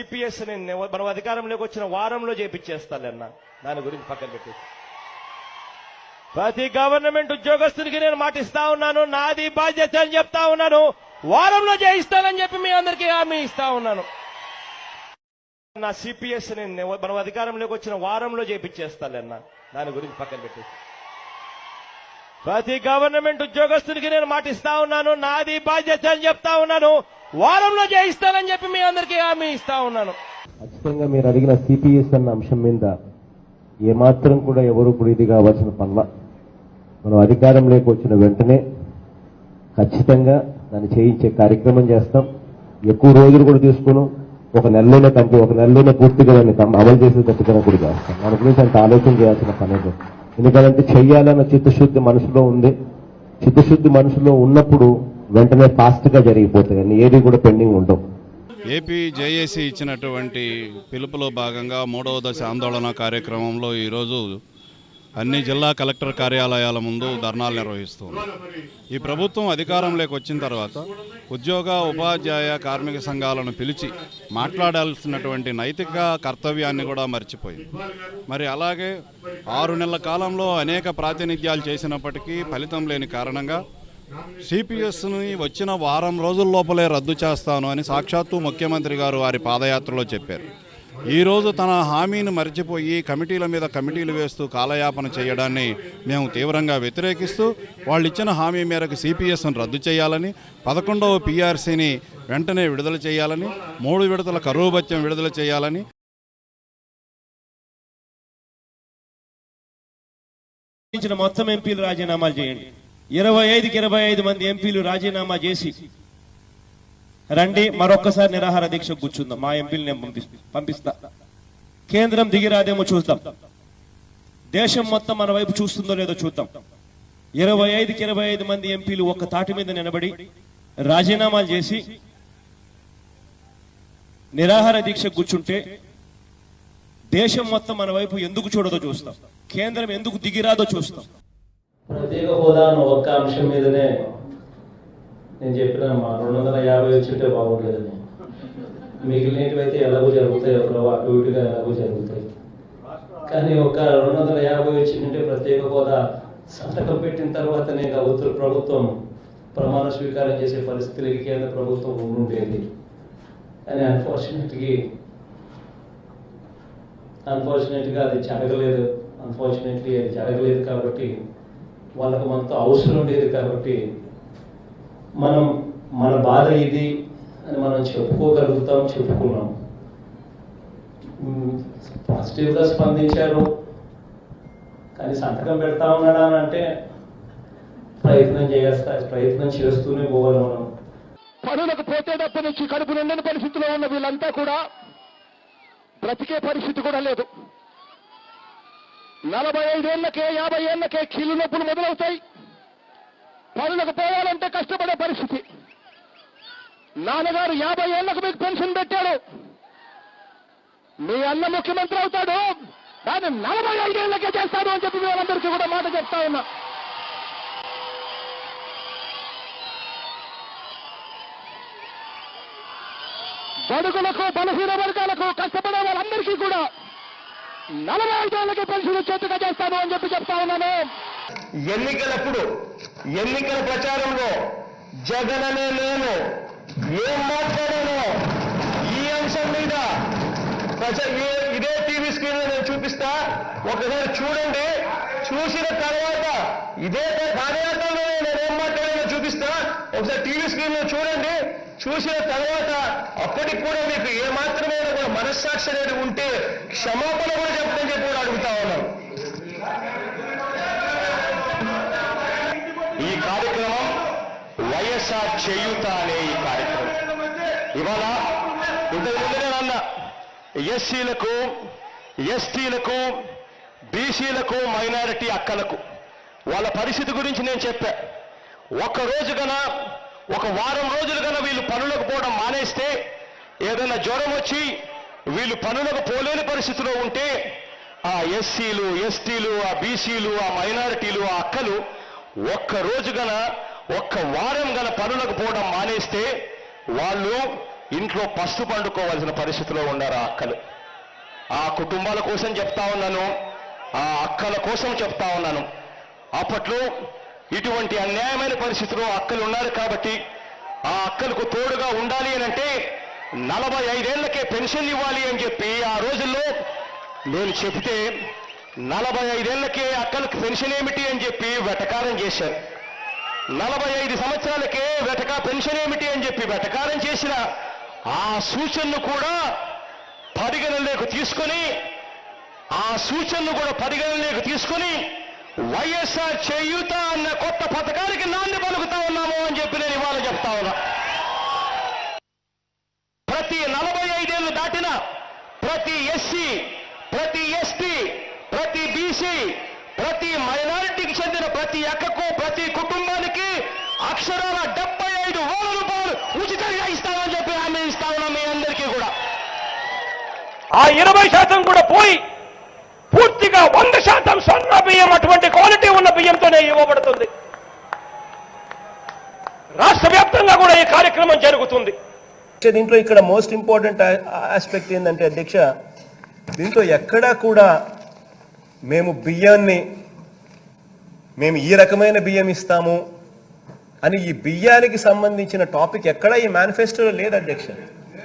CPS మనం అధికారంలోకి వచ్చిన వారంలో చేపించేస్తానన్న. దాని గురించి పక్కన పెట్టి. ప్రతి గవర్నమెంట్ ఉద్యోగస్తునికి నేను మాటిస్తా ఉన్నాను. నాది బాధ్యత అని చెప్తా ఉన్నాను. వారంలో చేయిస్తానని చెప్పి మీ అందరికీ హామీ ఇస్తా ఉన్నాను. నా సిపిఎస్ మనం అధికారంలోకి వచ్చిన వారంలో చేపించేస్తానన్న. దాని గురించి పక్కన పెట్టి. ప్రతి గవర్నమెంట్ ఉద్యోగస్తునికి నేను మాటిస్తా ఉన్నాను. నాది బాధ్యత అని చెప్తా ఉన్నాను. వారంలో జయిస్తానని చెప్పి మీ అందరికీ హామీ ఇస్తా ఉన్నాను. ఖచ్చితంగా మీరు అడిగిన సిపిఎస్ అన్న అంశం మీద ఏమాత్రం కూడా ఎవరు ఇప్పుడు ఇది కావాల్సిన పనుల. మనం అధికారంలోకి వచ్చిన వెంటనే ఖచ్చితంగా దాన్ని చేయించే కార్యక్రమం చేస్తాం. ఎక్కువ రోజులు కూడా తీసుకున్నాం ఒక నెలలోనే కంప్లీట్ ఒక నెలలోనే పూర్తిగా దాన్ని కం- అమలు చేసేటట్టుగా కూడా చేస్తాం. దాని గురించి అంత ఆలోచన చేయాల్సిన పని ఎందుకంటే చెయ్యాలన్న చిత్తశుద్ధి మనసులో ఉంది. చిత్తశుద్ధి మనసులో ఉన్నప్పుడు వెంటనే ఫాస్ట్గా జరిగిపోతాయి ఏది కూడా పెండింగ్ ఉండవు. ఏపీ జేఏసీ ఇచ్చినటువంటి పిలుపులో భాగంగా మూడవ దశ ఆందోళన కార్యక్రమంలో ఈరోజు అన్ని జిల్లా కలెక్టర్ కార్యాలయాల ముందు ధర్నాలు నిర్వహిస్తుంది. ఈ ప్రభుత్వం అధికారంలోకి వచ్చిన తర్వాత ఉద్యోగ ఉపాధ్యాయ కార్మిక సంఘాలను పిలిచి మాట్లాడాల్సినటువంటి నైతిక కర్తవ్యాన్ని కూడా మర్చిపోయింది. మరి అలాగే ఆరు నెలల కాలంలో అనేక ప్రాతినిధ్యాలు చేసినప్పటికీ ఫలితం లేని కారణంగా సిపిఎస్ని వచ్చిన వారం రోజుల లోపలే రద్దు చేస్తాను అని సాక్షాత్తు ముఖ్యమంత్రి గారు వారి పాదయాత్రలో చెప్పారు. ఈరోజు తన హామీని మర్చిపోయి కమిటీల మీద కమిటీలు వేస్తూ కాలయాపన చేయడాన్ని మేము తీవ్రంగా వ్యతిరేకిస్తూ వాళ్ళు ఇచ్చిన హామీ మేరకు సిపిఎస్ను రద్దు చేయాలని పదకొండవ పీఆర్సీని వెంటనే విడుదల చేయాలని మూడు విడతల కరువు భత్యం విడుదల చేయాలని మొత్తం ఎంపీలు రాజీనామాలు చేయండి. ఇరవై ఐదుకి ఇరవై ఐదు మంది ఎంపీలు రాజీనామా చేసి రండి మరొక్కసారి నిరాహార దీక్ష కూర్చుందాం. మా ఎంపీలు నేను పంపిస్తా. పంపిస్తా. కేంద్రం దిగిరాదేమో చూద్దాం. దేశం మొత్తం మన వైపు చూస్తుందో లేదో చూద్దాం. ఇరవై ఐదుకి ఇరవై ఐదు మంది ఎంపీలు ఒక్క తాటి మీద నిలబడి రాజీనామాలు చేసి నిరాహార దీక్ష కూర్చుంటే దేశం మొత్తం మన వైపు ఎందుకు చూడదో చూస్తాం. కేంద్రం ఎందుకు దిగిరాదో చూస్తాం. ప్రత్యేక హోదా అన్న ఒక్క అంశం మీదనే నేను చెప్పిన మా రెండు వందల యాభై వచ్చింటే బాగుండేదని. మిగిలినవి అయితే ఎలాగో జరుగుతాయి ఒక అటు ఇటుగా ఎలాగో జరుగుతాయి. కానీ ఒక రెండు వందల యాభై వచ్చిందంటే ప్రత్యేక హోదా సంతకం పెట్టిన తర్వాతనే ప్రభుత్వ ప్రభుత్వం ప్రమాణ స్వీకారం చేసే పరిస్థితులకి కేంద్ర ప్రభుత్వం ఉండుండేది. కానీ అన్ఫార్చునేట్గా అన్ఫార్చునేట్గా అది జరగలేదు. అన్ఫార్చునేట్లీ అది జరగలేదు కాబట్టి వాళ్ళకు మనతో అవసరం లేదు కాబట్టి మనం మన బాధ ఇది అని మనం చెప్పుకోగలుగుతాం చెప్పుకున్నాం. పాజిటివ్గా స్పందించారు. కానీ సంతకం పెడతా ఉన్నాడా అని అంటే ప్రయత్నం చేస్తా ప్రయత్నం చేస్తూనే పోవాలి మనం. పనులకు పోతేటప్పటి నుంచి కడుపు నిండని పరిస్థితిలో ఉన్న వీళ్ళంతా కూడా బ్రతికే పరిస్థితి కూడా లేదు. నలభై ఐదేళ్ళకే యాభై ఏళ్ళకే కీళ్ళు నొప్పులు మొదలవుతాయి. పనులకు పోవాలంటే కష్టపడే పరిస్థితి. నాన్నగారు యాభై ఏళ్ళకు మీకు పెన్షన్ పెట్టాడు మీ అన్న ముఖ్యమంత్రి అవుతాడు. దాన్ని నలభై ఐదేళ్ళకే చేస్తాడు అని చెప్పి మేమందరికీ కూడా మాట చెప్తా ఉన్నా. బడుగులకు బలహీన వర్గాలకు కష్టపడే వాళ్ళందరికీ కూడా నలభై ఐదేళ్ళకి పెన్షన్ వచ్చేట్టుగా చేస్తాను అని చెప్పి చెప్తా ఉన్నాను. ఎన్నికలప్పుడు ఎన్నికల ప్రచారంలో జగననే నేను ఏం మాట్లాడానో ఈ అంశం మీద ఇదే టీవీ స్క్రీన్ నేను చూపిస్తా. ఒకసారి చూడండి. చూసిన తర్వాత ఇదే కార్యక్రమంలో నేను ఏం మాట్లాడానో చూపిస్తా. ఒకసారి టీవీ స్క్రీన్లో చూడండి. చూసిన తర్వాత అప్పటికి కూడా మీకు ఏ కూడా మనస్సాక్షి అనేది ఉంటే క్షమాపణ కూడా చెప్పని చెప్పి కూడా అడుగుతా ఉన్నాం ఈ కార్యక్రమం వైఎస్ఆర్ చేయుత అనే ఈ కార్యక్రమం. ఇవాళ ఇంతకు ముందు ఎస్సీలకు ఎస్టీలకు బీసీలకు మైనారిటీ అక్కలకు వాళ్ళ పరిస్థితి గురించి నేను చెప్పా. ఒక్క రోజు గన ఒక వారం రోజులు గన వీళ్ళు పనులకు పోవడం మానేస్తే ఏదైనా జ్వరం వచ్చి వీళ్ళు పనులకు పోలేని పరిస్థితిలో ఉంటే ఆ ఎస్సీలు ఎస్టీలు ఆ బీసీలు ఆ మైనారిటీలు ఆ అక్కలు ఒక్క రోజు గన ఒక్క వారం గన పనులకు పోవడం మానేస్తే వాళ్ళు ఇంట్లో పస్తు పండుకోవాల్సిన పరిస్థితిలో ఉన్నారు ఆ అక్కలు. ఆ కుటుంబాల కోసం చెప్తా ఉన్నాను ఆ అక్కల కోసం చెప్తా ఉన్నాను. అప్పట్లో ఇటువంటి అన్యాయమైన పరిస్థితిలో అక్కలు ఉన్నారు కాబట్టి ఆ అక్కలకు తోడుగా ఉండాలి అని అంటే నలభై ఐదేళ్ళకే పెన్షన్ ఇవ్వాలి అని చెప్పి ఆ రోజుల్లో నేను చెబితే నలభై ఐదేళ్ళకే అక్కలకు పెన్షన్ ఏమిటి అని చెప్పి వెటకారం చేశారు. నలభై ఐదు సంవత్సరాలకే వెటక పెన్షన్ ఏమిటి అని చెప్పి వెటకారం చేసిన ఆ సూచనను కూడా పరిగణలోకి తీసుకొని ఆ సూచనను కూడా పరిగణలోకి తీసుకొని వైఎస్ఆర్ చేయూత అన్న కొత్త పథకానికి నాంది పలుకుతా ఉన్నాము అని చెప్పి నేను ఇవాళ చెప్తా ఉన్నా. ప్రతి నలభై ఐదేళ్ళు దాటిన ప్రతి ఎస్సీ ప్రతి ఎస్టీ ప్రతి బీసీ ప్రతి మైనారిటీకి చెందిన ప్రతి అక్కకు ప్రతి కుటుంబానికి అక్షరాల డెబ్బై ఐదు వేల రూపాయలు ఉచితంగా ఇస్తామని చెప్పి హామీ ఇస్తా ఉన్నాం మీ అందరికీ కూడా. ఆ ఇరవై శాతం కూడా పోయి పూర్తిగా వంద శాతం రాష్ట్ర వ్యాప్తంగా కూడా ఈ కార్యక్రమం జరుగుతుంది. దీంట్లో ఇక్కడ మోస్ట్ ఇంపార్టెంట్ ఆస్పెక్ట్ ఏంటంటే అధ్యక్ష దీంట్లో ఎక్కడా కూడా మేము బియ్యాన్ని మేము ఈ రకమైన బియ్యం ఇస్తాము అని ఈ బియ్యానికి సంబంధించిన టాపిక్ ఎక్కడా ఈ మేనిఫెస్టోలో లేదు అధ్యక్ష.